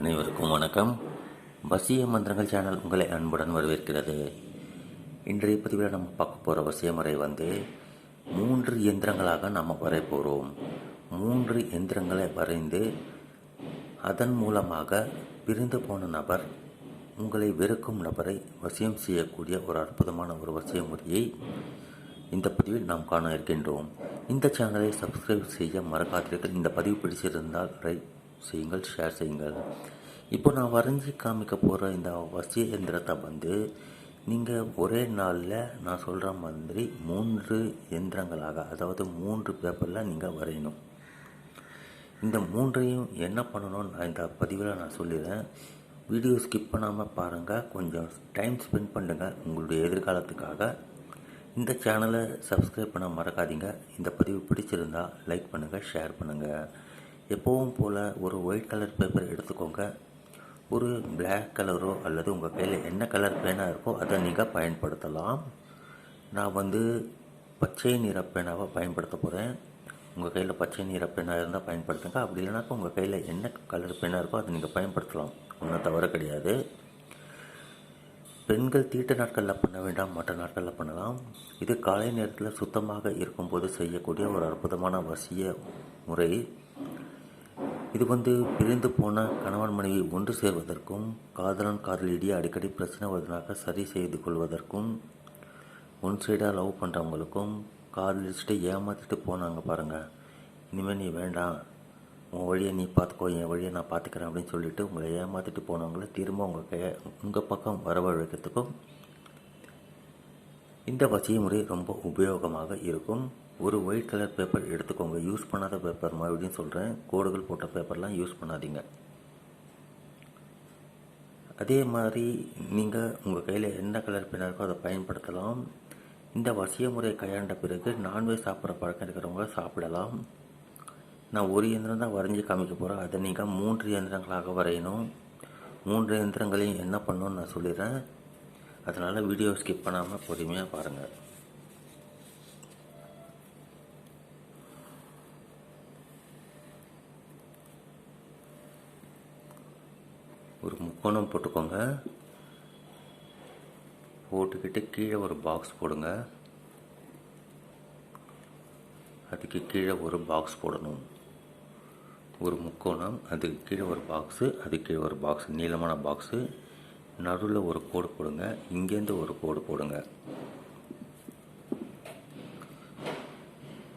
அனைவருக்கும் வணக்கம். வசிய மந்திரங்கள் சேனல் உங்களை அன்புடன் வரவேற்கிறது. இன்றைய பதிவில் நம்ம பார்க்க போகிற வசிய முறை வந்து மூன்று எந்திரங்களாக நம்ம வரைய போகிறோம் மூன்று எந்திரங்களை வரைந்து அதன் மூலமாக பிரிந்து போன நபர் உங்களை வெறுக்கும் நபரை வசியம் செய்யக்கூடிய ஒரு அற்புதமான ஒரு வசிய முறையை இந்த பதிவில் நாம் காண இருக்கின்றோம். இந்த சேனலை சப்ஸ்கிரைப் செய்ய மறக்காதீர்கள். இந்த பதிவு பிடிச்சிருந்தால் ரைட் செய்யுங்கள் ஷேர் செய்யுங்கள். இப்போ நான் வரைஞ்சி காமிக்க போகிற இந்த வசிய எந்திரத்தை வந்து நீங்கள் ஒரே நாளில் நான் சொல்கிற மாதிரி மூன்று எந்திரங்களாக அதாவது மூன்று பேப்பரில் நீங்கள் வரையணும். இந்த மூன்றையும் என்ன பண்ணணும்னு நான் இந்த பதிவில் நான் சொல்லிடுறேன். வீடியோ ஸ்கிப் பண்ணாமல் பாருங்கள் கொஞ்சம் டைம் ஸ்பெண்ட் பண்ணுங்கள் உங்களுடைய எதிர்காலத்துக்காக. இந்த சேனலை சப்ஸ்கிரைப் பண்ண மறக்காதீங்க. இந்த பதிவு பிடிச்சிருந்தா லைக் பண்ணுங்கள் ஷேர் பண்ணுங்கள் எப்பவும் போல் ஒரு ஒயிட் கலர் பேப்பர் எடுத்துக்கோங்க. ஒரு பிளாக் கலரோ அல்லது உங்கள் கையில் என்ன கலர் பேனாக இருக்கோ அதை நீங்கள் பயன்படுத்தலாம். நான் வந்து பச்சை நிற பேனாவை பயன்படுத்த போகிறேன் உங்கள் கையில் பச்சை நிற பேனாக இருந்தால் பயன்படுத்துங்க. அப்படி இல்லைனாக்கா உங்கள் கையில் என்ன கலர் பேனாக இருக்கோ அதை நீங்கள் பயன்படுத்தலாம். ஒன்றும் தவறு கிடையாது. பெண்கள் தீட்ட நாட்களில் பண்ண வேண்டாம் மற்ற நாட்களில் பண்ணலாம். இது காலை நேரத்தில் சுத்தமாக இருக்கும்போது செய்யக்கூடிய ஒரு அற்புதமான வசிய முறை. இது வந்து பிரிந்து போன கணவன் மனைவி ஒன்று சேர்வதற்கும் காதலன் காதலிடையே அடிக்கடி பிரச்சனை வருவதனாக சரி செய்து கொள்வதற்கும் ஒன் சைடாக லவ் பண்ணுறவங்களுக்கும் காதலிச்சுட்டு ஏமாற்றிட்டு போனாங்க பாருங்கள் இனிமேல் நீ வேண்டாம். உன் வழியை நீ பார்த்துக்கோ என் வழியை நான் பார்த்துக்கிறேன் அப்படின்னு சொல்லிவிட்டு உங்களை ஏமாற்றிட்டு போனவங்கள திரும்ப உங்கள் கையை உங்கள் பக்கம் வரவழைக்கிறதுக்கும் இந்த வசிய முறை ரொம்ப உபயோகமாக இருக்கும். ஒரு ஒயிட் கலர் பேப்பர் எடுத்துக்கோங்க. யூஸ் பண்ணாத பேப்பர் மறுபடியும் சொல்கிறேன் கோடுகள் போட்ட பேப்பர்லாம் யூஸ் பண்ணாதீங்க. அதே மாதிரி நீங்கள் உங்கள் கையில் என்ன கலர் பேனா இருக்கோ அதை பயன்படுத்தலாம். இந்த வசிய முறையை கையாண்ட பிறகு நான்வெஜ் சாப்பிட்ற பழக்கம் இருக்கிறவங்க சாப்பிடலாம். நான் ஒரு இயந்திரம் தான் வரைஞ்சி காமிக்க போகிறேன் அதை நீங்கள் மூன்று இயந்திரங்களாக வரையணும். மூன்று இயந்திரங்களையும் என்ன பண்ணணும்னு நான் சொல்லிடுறேன். அதனால் வீடியோ ஸ்கிப் பண்ணாமல் பொறுமையாக பாருங்கள் ஒரு முக்கோணம் போட்டுக்கோங்க. போட்டுக்கிட்டு கீழே ஒரு பாக்ஸ் போடுங்க. அதுக்கு கீழே ஒரு பாக்ஸ் போடணும். ஒரு முக்கோணம் அதுக்கு கீழே ஒரு பாக்ஸு அதுக்கு கீழே ஒரு பாக்ஸ் நீளமான பாக்ஸு நடுவில் ஒரு கோடு போடுங்க இங்கேருந்து ஒரு கோடு போடுங்க.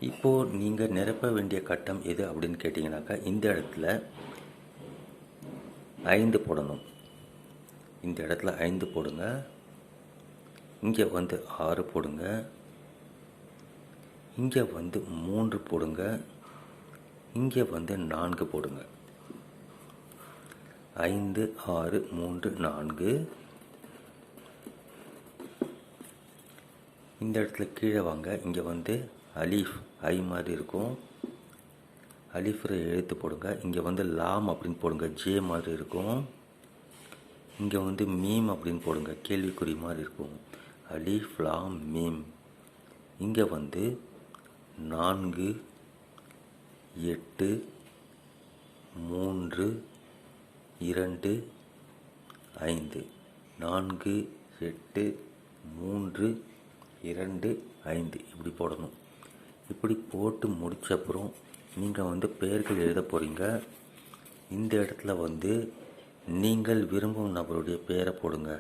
இப்போது நீங்கள் நிரப்ப வேண்டிய கட்டம் எது அப்படின்னு கேட்டிங்கனாக்கா இந்த இடத்துல ஐந்து போடணும். இந்த இடத்துல ஐந்து போடுங்க. இங்கே வந்து ஆறு போடுங்க. இங்கே வந்து மூன்று போடுங்க. இங்கே வந்து நான்கு போடுங்க. ஐந்து ஆறு மூன்று நான்கு. இந்த இடத்துல கீழே வாங்க. இங்கே வந்து அலீஃப் ஐ மாதிரி இருக்கும். அலிஃப்ரை எழுத்து போடுங்க. இங்கே வந்து லாம் அப்படின்னு போடுங்க. ஜே மாதிரி இருக்கும். இங்கே வந்து மீம் அப்படின்னு போடுங்க. கேள்விக்குறி மாதிரி இருக்கும். அலீஃப் லாம் மீம். இங்கே வந்து நான்கு எட்டு மூன்று இரண்டு ஐந்து நான்கு எட்டு மூன்று இரண்டு ஐந்து. இப்படி போடணும். இப்படி போட்டு முடிச்ச அப்புறம் நீங்கள் வந்து பெயர்கள் எழுத போகிறீங்க இந்த இடத்துல வந்து நீங்கள் விரும்பும் நபருடைய பெயரை போடுங்க.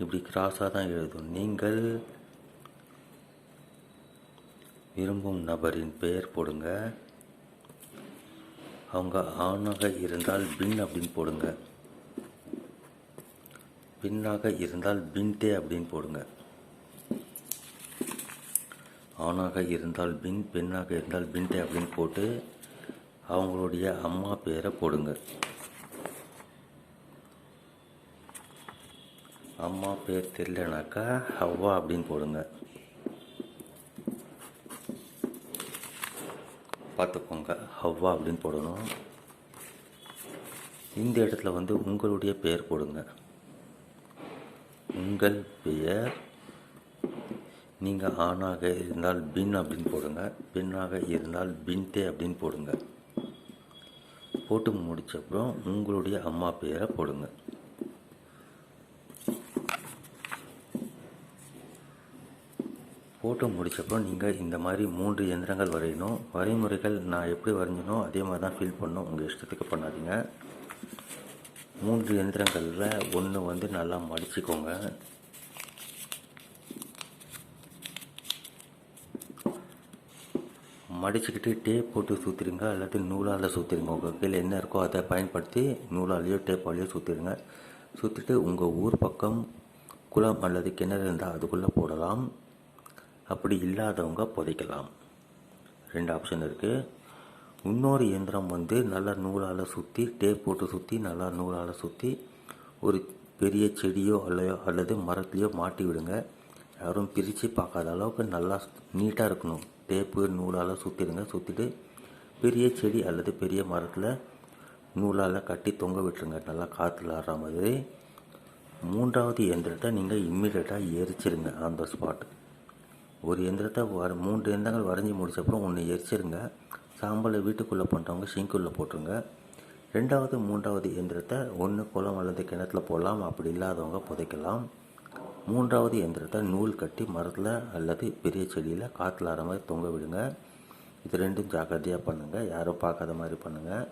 இப்படி கிராஸாக தான் எழுதும். நீங்கள் விரும்பும் நபரின் பெயர் போடுங்க. அவங்க ஆணாக இருந்தால் பின் அப்படின்னு போடுங்க. பின்னாக இருந்தால் பின்டே அப்படின்னு போடுங்க. ஆணாக இருந்தால் பின் பெண்ணாக இருந்தால் பின்டே அப்படின்னு போட்டு அவங்களுடைய அம்மா பேரை போடுங்க. அம்மா பேர் தெரியலனாக்கா ஹவ்வா அப்படின்னு போடுங்க. பார்த்துக்கோங்க ஹவ்வா அப்படின்னு போடணும். இந்த இடத்துல வந்து உங்களுடைய பெயர் போடுங்க. உங்கள் பெயர். நீங்கள் ஆணாக இருந்தால் பின் அப்படின்னு போடுங்க. பெண்ணாக இருந்தால் பின்தே அப்படின்னு போடுங்க. போட்டு முடித்த அப்புறம் உங்களுடைய அம்மா பெயரை போடுங்க. போட்டு முடித்தப்போ நீங்கள் இந்த மாதிரி மூன்று எந்திரங்கள் வரையணும். வரைமுறைகள் நான் எப்படி வரைஞ்சினோ அதே மாதிரி தான் ஃபீல் பண்ணணும். உங்கள் இஷ்டத்துக்கு பண்ணாதீங்க. மூன்று எந்திரங்களில் ஒன்று வந்து நல்லா மடிச்சுக்கோங்க. மடிச்சுக்கிட்டு டேப் போட்டு சுற்றிடுங்க அல்லது நூலால் சுற்றிடுங்க உங்கள் கையில் என்ன இருக்கோ அதை பயன்படுத்தி நூலாலேயோ டேப்பாலேயோ சுற்றிடுங்க சுற்றிட்டு உங்கள் ஊர் பக்கம் குளம் அல்லது கிணறு இருந்தால் அதுக்குள்ளே போடலாம். அப்படி இல்லாதவங்க புதைக்கலாம். ரெண்டு ஆப்ஷன் இருக்குது இன்னொரு இயந்திரம் வந்து நல்லா நூலால் சுற்றி டேப் போட்டு சுற்றி நல்லா நூலால் சுற்றி ஒரு பெரிய செடியோ அல்லையோ அல்லது மரத்துலையோ மாட்டி விடுங்க. யாரும் பிரித்து பார்க்காத அளவுக்கு நல்லா நீட்டாக இருக்கணும். டேப்பு நூலால் சுற்றிடுங்க சுற்றிட்டு பெரிய செடி அல்லது பெரிய மரத்தில் நூலால் கட்டி தொங்க விட்டுருங்க. நல்லா காற்றுல ஆடுற மாதிரி. மூன்றாவது இயந்திரத்தை நீங்கள் இம்மிடியட்டாக எரிச்சிருங்க. ஆன் த ஸ்பாட் ஒரு எந்திரத்தை வர மூன்று எந்திரங்கள் வரைஞ்சி முடிச்சப்பறம் ஒன்று எரிச்சிருங்க. சாம்பலை வீட்டுக்குள்ளே பண்ணுறவங்க சிங்குள்ளே போட்டுருங்க. ரெண்டாவது மூன்றாவது எந்திரத்தை ஒன்று குளம் அல்லது கிணத்துல போடலாம் அப்படி இல்லாதவங்க புதைக்கலாம். மூன்றாவது எந்திரத்தை நூல் கட்டி மரத்தில் அல்லது பெரிய செடியில் காற்றுல ஆற மாதிரி தொங்க விடுங்க. இது ரெண்டும் ஜாக்கிரதையாக பண்ணுங்கள் யாரும் பார்க்காத மாதிரி பண்ணுங்கள்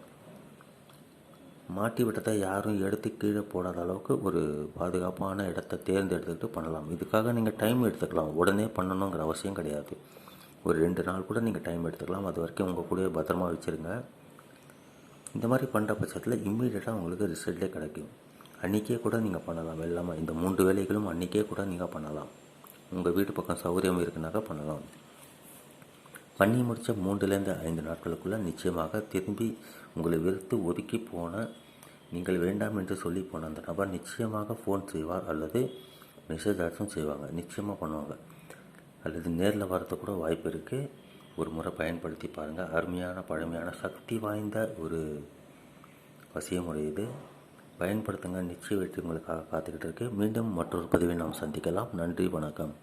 மாட்டி விட்டதை யாரும் எடுத்து கீழே போடாத அளவுக்கு ஒரு பாதுகாப்பான இடத்த தேர்ந்தெடுத்துக்கிட்டு பண்ணலாம். இதுக்காக நீங்கள் டைம் எடுத்துக்கலாம். உடனே பண்ணணுங்கிற அவசியம் கிடையாது. ஒரு ரெண்டு நாள் கூட நீங்கள் டைம் எடுத்துக்கலாம். அது வரைக்கும் உங்கள் கூடயே பத்திரமா வச்சுருங்க. இந்த மாதிரி பண்ணுற பட்சத்தில் இம்மீடியட்டாக உங்களுக்கு ரிசல்ட்டே கிடைக்கும். அன்றைக்கே கூட நீங்கள் பண்ணலாம். வெள்ளாமல் இந்த மூன்று வேலைகளும் அன்றைக்கே கூட நீங்கள் பண்ணலாம். உங்கள் வீட்டு பக்கம் சௌகரியம் இருக்குனாக்கா பண்ணலாம். பண்ணி முடித்த மூன்றுலேருந்து ஐந்து நாட்களுக்குள்ளே நிச்சயமாக திரும்பி உங்களை வெறுத்து ஒதுக்கி போன நீங்கள் வேண்டாம் என்று சொல்லி போன அந்த நபர் நிச்சயமாக ஃபோன் செய்வார் அல்லது மெசேஜ் ஆட்ஸும் செய்வாங்க. நிச்சயமாக பண்ணுவாங்க. அல்லது நேரில் வரது கூட வாய்ப்பு இருக்குது ஒரு முறை பயன்படுத்தி பாருங்கள் அருமையான பழமையான சக்தி வாய்ந்த ஒரு வசிய முறை இது. பயன்படுத்துங்க. நிச்சய வெற்றி உங்களுக்காக காத்துக்கிட்டு இருக்கு. மீண்டும் மற்றொரு பதிவை நாம் சந்திக்கலாம். நன்றி வணக்கம்.